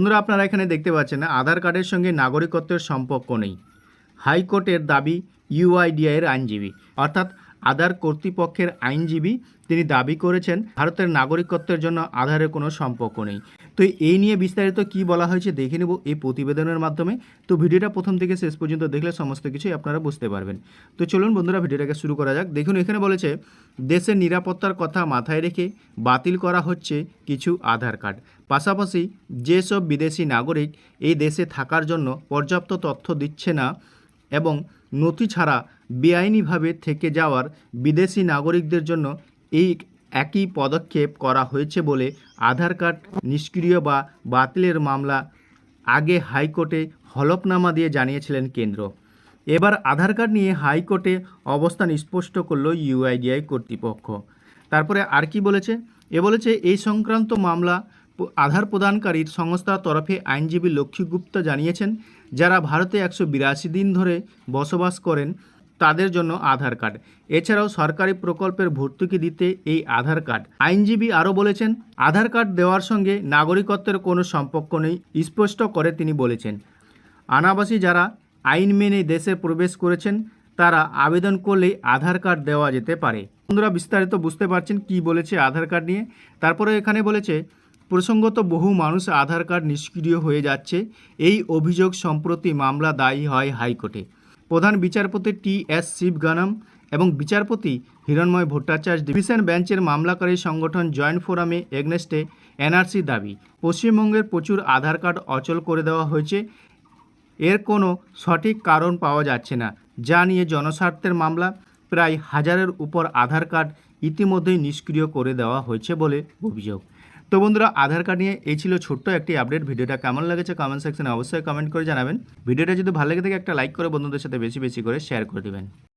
বন্ধুরা, আপনারা এখানে দেখতে পাচ্ছেন, আধার কার্ডের সঙ্গে নাগরিকত্বের সম্পর্ক নেই। হাইকোর্টের দাবি ইউআইডিআই এর আইনজীবী। অর্থাৎ আধার কর্তৃপক্ষের আইনজীবী তিনি দাবি করেছেন, ভারতের নাগরিকত্বের জন্য আধারের কোনো সম্পর্ক নেই। তো এই নিয়ে বিস্তারিত কি বলা হয়েছে দেখে নেব এই প্রতিবেদনের মাধ্যমে। তো ভিডিওটা প্রথম থেকে শেষ পর্যন্ত দেখলে সমস্ত কিছুই আপনারা বুঝতে পারবেন। তো চলুন বন্ধুরা, ভিডিওটাকে শুরু করা যাক। দেখুন, এখানে বলেছে দেশের নিরাপত্তার কথা মাথায় রেখে বাতিল করা হচ্ছে কিছু আধার কার্ড। পাশাপাশি যেসব বিদেশি নাগরিক এই দেশে থাকার জন্য পর্যাপ্ত তথ্য দিচ্ছে না এবং নথি ছাড়া বেআইনিভাবে থেকে যাওয়ার বিদেশি নাগরিকদের জন্য এই একই পদক্ষেপ করা হয়েছে বলে আধার কার্ড নিষ্ক্রিয় বা বাতিলের মামলা আগে হাইকোর্টে হলফনামা দিয়ে জানিয়েছিলেন কেন্দ্র। এবার আধার কার্ড নিয়ে হাইকোর্টে অবস্থান স্পষ্ট করল ইউআইডিআই কর্তৃপক্ষ। তারপরে আর কি বলেছে? এ বলেছে, এই সংক্রান্ত মামলা আধার প্রদানকারীর সংস্থার তরফে আইনজীবী লক্ষ্মী গুপ্তা জানিয়েছেন, যারা ভারতে একশো বিরাশি দিন ধরে বসবাস করেন, তাদের জন্য আধার কার্ড। এছাড়াও সরকারি প্রকল্পের ভর্তুকি দিতে এই আধার কার্ড। আইনজীবী আরও বলেছেন, আধার কার্ড দেওয়ার সঙ্গে নাগরিকত্বের কোনো সম্পর্ক নেই স্পষ্ট করে তিনি বলেছেন। আনাবাসী যারা আইন মেনে দেশে প্রবেশ করেছেন, তারা আবেদন করলেই আধার কার্ড দেওয়া যেতে পারে। বন্ধুরা, বিস্তারিত বুঝতে পারছেন কি বলেছে আধার কার্ড নিয়ে। তারপরে এখানে বলেছে, প্রসঙ্গত বহু মানুষ আধার কার্ড নিষ্ক্রিয় হয়ে যাচ্ছে, এই অভিযোগ সম্প্রতি মামলা দায়ী হয় হাইকোর্টে। প্রধান বিচারপতি টি এস শিবগানম এবং বিচারপতি হিরণময় ভট্টাচার্য ডিভিশন বেঞ্চের মামলাকারী সংগঠন জয়েন্ট ফোরামে এগনেস্টে এনআরসি দাবি, পশ্চিমবঙ্গের প্রচুর আধার কার্ড অচল করে দেওয়া হয়েছে এর কোনো সঠিক কারণ পাওয়া যাচ্ছে না। যা নিয়ে জনস্বার্থের মামলা প্রায় হাজারের উপর আধার কার্ড ইতিমধ্যেই নিষ্ক্রিয় করে দেওয়া হয়েছে বলে অভিযোগ। তো বন্ধুরা, আধার কার্ড নিয়ে এই ছিল ছোট্ট একটি আপডেট। ভিডিওটা কেমন লেগেছে কমেন্ট সেকশনে অবশ্যই কমেন্ট করে জানাবেন। ভিডিওটা যদি ভালো লেগে থাকে, একটা লাইক করে বন্ধুদের সাথে বেশি বেশি করে শেয়ার করে দেবেন।